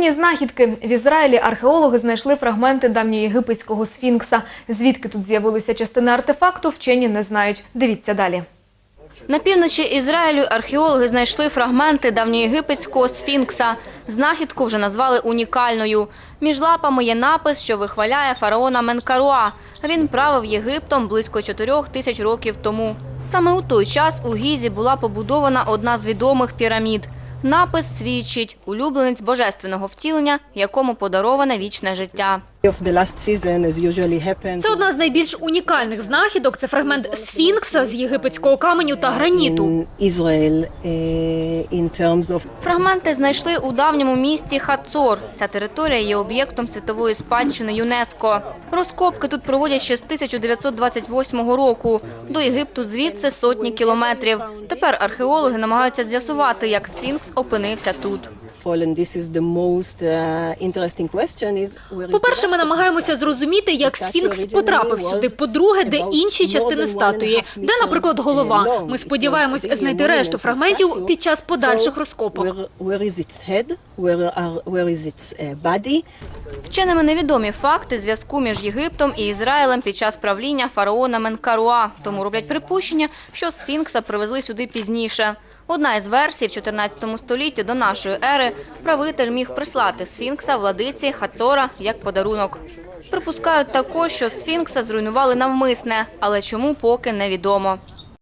Сенсаційні знахідки в Ізраїлі археологи знайшли фрагменти давньоєгипетського сфінкса. Звідки тут з'явилися частини артефакту, вчені не знають. Дивіться далі. На півночі Ізраїлю археологи знайшли фрагменти давньоєгипетського сфінкса. Знахідку вже назвали унікальною. Між лапами є напис, що вихваляє фараона Менкаруа. Він правив Єгиптом близько чотирьох тисяч років тому. Саме у той час у Гізі була побудована одна з відомих пірамід. Напис свідчить – улюбленець божественного втілення, якому подароване вічне життя. Of the last season, as usually happens. Це одна з найбільш унікальних знахідок. Це фрагмент сфінкса з єгипетського каменю та граніту. in Israel in terms of Фрагменти знайшли у давньому місті Хацор. Ця територія є об'єктом світової спадщини ЮНЕСКО. Розкопки тут проводять ще з 1928 року. До Єгипту звідси сотні кілометрів. Тепер археологи намагаються з'ясувати, як Сфінкс опинився тут. Uh, По-перше, ми намагаємося зрозуміти, як сфінкс потрапив сюди. По-друге, де інші частини статуї, де, наприклад, голова. Ми сподіваємось знайти решту фрагментів під час подальших розкопок. Its uh? Вченими невідомі факти зв'язку між Єгиптом і Ізраїлем під час правління фараона Менкаруа. Тому роблять припущення, що Сфінкса привезли сюди пізніше. Одна із версій в 14 столітті до нашої ери правитель міг прислати Сфінкса владиці Хацора як подарунок. Припускають також, що Сфінкса зруйнували навмисне, але чому поки невідомо.